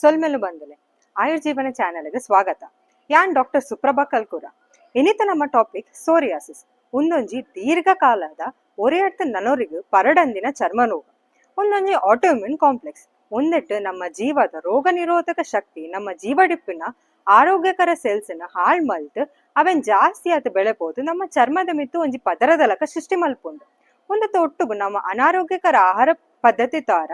ಸೊಲ್ಮೆಲು ಬಂದಲೆ. ಆಯುರ್ಜೀವನ ಚಾನೆಲ್ಗೆ ಸ್ವಾಗತ. ಯಾನ್ ಡಾಕ್ಟರ್ ಸುಪ್ರಭಾ ಕಲ್ಕುರ. ಇನಿತ ನಮ್ಮ ಟಾಪಿಕ್ ಸೋರಿಯಾಸಿಸ್. ಒಂದೊಂಜಿ ದೀರ್ಘಕಾಲದ ಒರೆಯಡ್ತ ನನೋರಿಗು ಪರಡಂದಿನ ಚರ್ಮ ರೋಗ ಒಂದೊಂಜಿ ಆಟೋಮ್ಯೂನ್ ಕಾಂಪ್ಲೆಕ್ಸ್. ಒಂದೆಟ್ಟು ನಮ್ಮ ಜೀವದ ರೋಗ ನಿರೋಧಕ ಶಕ್ತಿ, ನಮ್ಮ ಜೀವಡಿಪ್ಪಿನ ಆರೋಗ್ಯಕರ ಸೆಲ್ಸ್ನ ಹಾಳ್ ಮಲ್ತ್, ಅವೆನ್ ಜಾಸ್ತಿ ಆತ ಬೆಳೆಬೋದು, ನಮ್ಮ ಚರ್ಮದ ಮಿತ್ತು ಒಂಜಿ ಪದರದಲಕ ಸೃಷ್ಟಿ ಮಲ್ಪುಂಡು. ಒಂದು ಒಟ್ಟುಗು ನಮ್ಮ ಅನಾರೋಗ್ಯಕರ ಆಹಾರ ಪದ್ಧತಿ ತಾರ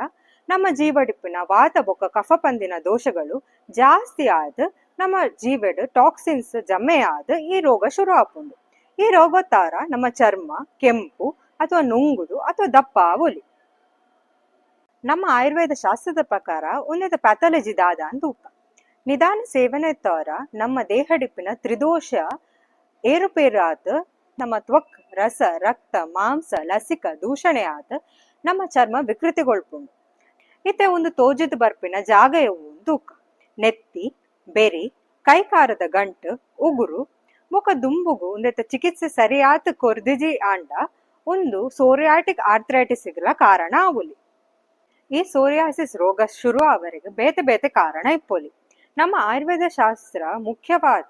ನಮ್ಮ ಜೀವಡಿಪ್ಪಿನ ವಾತ ಬೊಕ್ಕ ಕಫ ಪಂದಿನ ದೋಷಗಳು ಜಾಸ್ತಿ ಆದ್ ನಮ್ಮ ಜೀವಡ್ ಟಾಕ್ಸಿನ್ಸ್ ಜಮೆ ಆದ್ ಈ ರೋಗ ಶುರು ಆಪುಂಡು. ಈ ರೋಗ ತಾರ ನಮ್ಮ ಚರ್ಮ, ಕೆಂಪು ಅಥವಾ ನುಂಗುದು ಅಥವಾ ದಪ್ಪ ಒಲಿ ನಮ್ಮ ಆಯುರ್ವೇದ ಶಾಸ್ತ್ರದ ಪ್ರಕಾರ ಉನ್ನತ ಪ್ಯಾಥಾಲಜಿ ದಾದ ಉಪ್ಪ ನಿಧಾನ ಸೇವನೆ ತಾರ ನಮ್ಮ ದೇಹಡಿಪ್ಪಿನ ತ್ರಿದೋಷ ಏರುಪೇರಾದ ನಮ್ಮ ತ್ವಕ್, ರಸ, ರಕ್ತ, ಮಾಂಸ, ಲಸಿಕ, ದೂಷಣೆ ಆದ ನಮ್ಮ ಚರ್ಮ ವಿಕೃತಿಗೊಳ್ಪುಂಡು. ಇತ್ತೆ ಒಂದು ತೋಜದ ಬರ್ಪಿನ ಜಾಗ ತೂಕ ನೆತ್ತಿ, ಬೆರಿ, ಕೈಕಾರದ ಗಂಟು, ಉಗುರು, ಮುಖ ದುಂಬುಗು ಉಂದೆತ ಚಿಕಿತ್ಸೆ ಸರಿಯಾತ ಕೊರ್ದಿಜಿ ಆಂಡ, ಒಂದು ಸೋರಿಯಾಟಿಕ್ ಆರ್ಥ್ರೈಟಿಸ್ಗಳ ಕಾರಣ ಆವುಲಿ. ಈ ಸೋರಿಯಾಸಿಸ್ ರೋಗ ಶುರು ಆವರೆಗೆ ಬೇತೆ ಬೇತೆ ಕಾರಣ ಇಪ್ಪೊಲಿ. ನಮ್ಮ ಆಯುರ್ವೇದ ಶಾಸ್ತ್ರ ಮುಖ್ಯವಾದ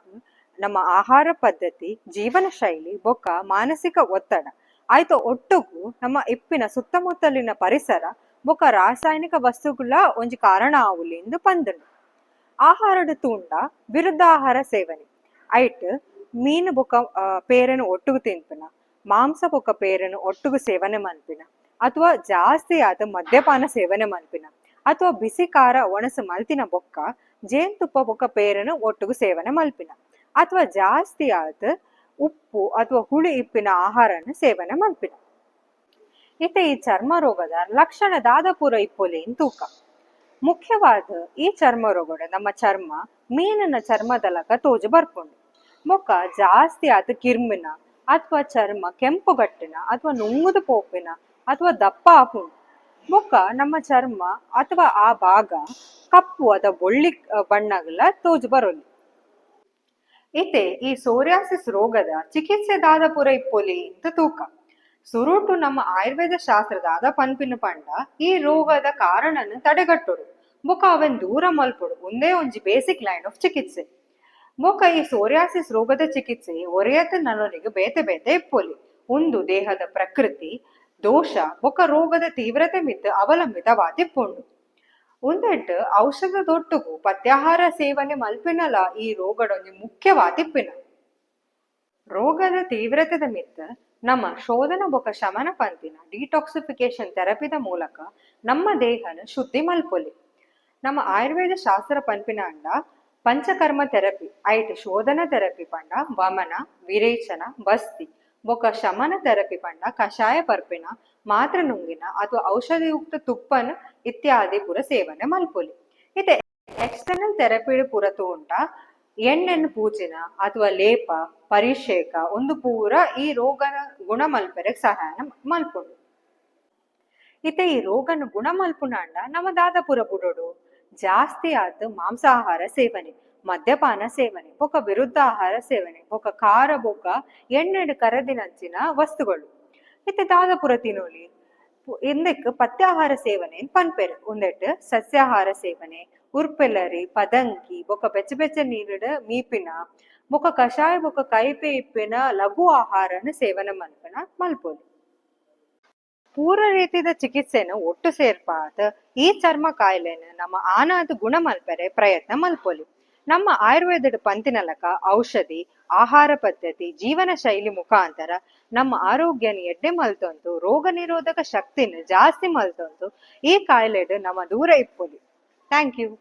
ನಮ್ಮ ಆಹಾರ ಪದ್ಧತಿ, ಜೀವನ ಶೈಲಿ, ಬೊಕ್ಕ, ಮಾನಸಿಕ ಒತ್ತಡ, ಆಯ್ತು ಒಟ್ಟುಗೂ ನಮ್ಮ ಇಪ್ಪಿನ ಸುತ್ತಮುತ್ತಲಿನ ಪರಿಸರ ಬೊಕ್ಕ ರಾಸಾಯನಿಕ ವಸ್ತುಗಳ ಒಂಜಿ ಕಾರಣ ಆವುಲಿ ಎಂದು ಪಂದನು. ಆಹಾರದ ತೂಂಡ ವಿರುದ್ಧ ಆಹಾರ ಸೇವನೆ. ಐಟ್, ಮೀನು ಬೊಕ ಪೇರನ್ನು ಪೇರನು ಒಟ್ಟುಗು ತಿನ್ಪಿನ ಮಾಂಸ ಬೊಕ ಪೇರನ್ನು ಒಟ್ಟುಗು ಸೇವನೆ ಮನ್ಪಿನ, ಅಥವಾ ಜಾಸ್ತಿ ಆದ ಮದ್ಯಪಾನ ಸೇವನೆ ಮನ್ಪಿನ, ಅಥವಾ ಬಿಸಿ ಖಾರ ಒಣಸು ಮಲ್ತಿನ ಬೊಕ್ಕ, ಜೇನುತುಪ್ಪ ಬೊಕ್ಕ ಪೇರನ್ನು ಒಟ್ಟುಗು ಸೇವನೆ ಮಲ್ಪಿನ, ಅಥವಾ ಜಾಸ್ತಿ ಆದ ಉಪ್ಪು ಅಥವಾ ಹುಳಿ ಇಪ್ಪಿನ ಆಹಾರನ ಸೇವನೆ ಮಲ್ಪಿನ ಇತ್ತೆ ಈ ಚರ್ಮ ರೋಗದ ಲಕ್ಷಣ ದಾದಪುರ ಇಪ್ಪೊಲೆನ್ ತೂಕ. ಮುಖ್ಯವಾದ ಈ ಚರ್ಮ ರೋಗಡ ನಮ್ಮ ಚರ್ಮ ಮೀನಿನ ಚರ್ಮದಲಕ ತೋಜು ಬರ್ಪುಂಡು ಮುಖ ಜಾಸ್ತಿ ಆದ ಕಿರ್ಮಿನ ಅಥವಾ ಚರ್ಮ ಕೆಂಪುಗಟ್ಟಿನ ಅಥವಾ ನುಂಗುದು ಪೋಪಿನ ಅಥವಾ ದಪ್ಪ ಆಪುಂಡು ಮುಖ ನಮ್ಮ ಚರ್ಮ ಅಥವಾ ಆ ಭಾಗ ಕಪ್ಪು ಅದ ಬೊಳ್ಳಿ ಬಣ್ಣಗಳ ತೋಜು ಬರೋಲಿ. ಇತೆ ಈ ಸೋರಿಯಾಸಿಸ್ ರೋಗದ ಚಿಕಿತ್ಸೆ ದಾದ ಪುರ ಇಪ್ಪೊಲಿ ಅಂತ ತೂಕ. ಸುರುಟು ನಮ್ಮ ಆಯುರ್ವೇದ ಶಾಸ್ತ್ರದಾದ ಪನ್ಪಿನ ಪಂಡ ಈ ರೋಗದ ಕಾರಣನ ತಡೆಗಟ್ಟುಡು. ಬೊಕ ಅವನ್ ದೂರ ಮಲ್ಪುಡು, ಒಂದೇ ಒಂಜಿ ಬೇಸಿಕ್ ಲೈನ್ ಆಫ್ ಚಿಕಿತ್ಸೆ. ಬೊಕ ಈ ಸೋರಿಯಾಸಿಸ್ ರೋಗದ ಚಿಕಿತ್ಸೆ ಒರೆಯತ ನನ್ನೊನಿಗೆ ಬೇತೆ ಬೇತೆ ಇಪ್ಪೊಲಿ. ಒಂದು ದೇಹದ ಪ್ರಕೃತಿ, ದೋಷ ಬೊಕ ರೋಗದ ತೀವ್ರತೆ ಮಿತ್ ಅವಲಂಬಿತವಾದಿಪ್ಪುಂಡು. ಔಷಧ ಔಷಧದೊಟ್ಟುಗು ಪತ್ಯಾಹಾರ ಸೇವನೆ ಮಲ್ಪಿನಲ ಈ ರೋಗಡೊಂದು ಮುಖ್ಯವಾದಿಪ್ಪಿನ. ರೋಗದ ತೀವ್ರತೆದ ಮಿತ್ತ ನಮ್ಮ ಶೋಧನ ಬೊಕ ಶಮನ ಪಂತಿನ ಡಿಟಾಕ್ಸಿಫಿಕೇಶನ್ ಥೆರಪಿದ ಮೂಲಕ ನಮ್ಮ ದೇಹನ ಶುದ್ಧಿ ಮಲ್ಪೊಲಿ. ನಮ್ಮ ಆಯುರ್ವೇದ ಶಾಸ್ತ್ರ ಪಂಪಿನ ಅಂಡ ಪಂಚಕರ್ಮ ಥೆರಪಿ ಐಟ್ ಶೋಧನ ಥೆರಪಿ ಪಂಡ ವಮನ, ವಿರೇಚನ, ಬಸ್ತಿ ಬೊಕ ಶಮನ ಥೆರಪಿ ಪಂಡ ಕಷಾಯ ಪರ್ಪಿನ, ಮಾತ್ರ ನುಂಗಿನ ಅಥವಾ ಔಷಧಿಯುಕ್ತ ತುಪ್ಪನ ಇತ್ಯಾದಿ ಪುರ ಸೇವನೆ ಮಲ್ಪೊಲಿ. ಇತ್ತೆ ಎಕ್ಸ್ಟರ್ನಲ್ ಥೆರಪಿ ಪುರ ತೂಂಡ ಎಣ್ಣೆನ್ ಪೂಜಿನ ಅಥವಾ ಲೇಪ, ಪರಿಷೇಕ, ಒಂದು ಪೂರ ಈ ರೋಗನ ಗುಣ ಮಲ್ಪೆರೆಗ್ ಸಹಾಯನ ಮಲ್ಪುಂಡು. ಇತ್ತೆ ಈ ರೋಗನ ಗುಣ ಮಲ್ಪುನಾಂಡ ನಮ್ಮ ದಾದಪುರ ಬುಡೋಡು. ಜಾಸ್ತಿ ಆದ ಮಾಂಸಾಹಾರ ಸೇವನೆ, ಮದ್ಯಪಾನ ಸೇವನೆ ಬೊಕ ವಿರುದ್ಧ ಆಹಾರ ಸೇವನೆ ಬೊಕ ಖಾರ ಬೊಕ ಎಣ್ಣೆಡ್ ಕರದಿನಂಚಿನ ವಸ್ತುಗಳು. ಇತ್ತೆ ದಾದಪುರ ತಿನ್ನೋಲಿ ಇಂದಕ್ಕೆ ಪತ್ಯಾಹಾರ ಸೇವನೆ ಪನ್ಪೆರ್. ಒಂದೆಟ್ ಸಸ್ಯಾಹಾರ ಸೇವನೆ ಪದಂಗಿ, ಬೊಕ ಬೆಚ್ಚ ಬೆಚ್ಚ ನೀರಿಡ ಮೀಪಿನ, ಬೊಕ ಕಷಾಯ, ಬೊಕ ಕೈಪೆ ಇಪ್ಪಿನ ಲಘು ಆಹಾರನ ಸೇವನ ಮಲ್ಪನ ಮಲ್ಪೊಲಿ ಪೂರ ರೀತಿಯ ಚಿಕಿತ್ಸೆನ ಒಟ್ಟು ಸೇರ್ಪಾತ್ ಈ ಚರ್ಮ ಕಾಯಿಲೆನ ನಮ್ಮ ಆನಾದ ಗುಣ ಮಲ್ಪರೆ ಪ್ರಯತ್ನ ಮಲ್ಪೊಲಿ ನಮ್ಮ ಆಯುರ್ವೇದದ ಪಂತಿನಲಕ ಔಷಧಿ, ಆಹಾರ ಪದ್ಧತಿ, ಜೀವನ ಶೈಲಿ ಮುಖಾಂತರ ನಮ್ಮ ಆರೋಗ್ಯನ ಎಡ್ಡೆ ಮಲ್ತೊಂದು, ರೋಗ ನಿರೋಧಕ ಶಕ್ತಿನ ಜಾಸ್ತಿ ಮಲ್ತೊಂದು ಈ ಕಾಯಿಲೆಡ್ ನಮ್ಮ ದೂರ ಇಪ್ಪೊಲಿ Thank you.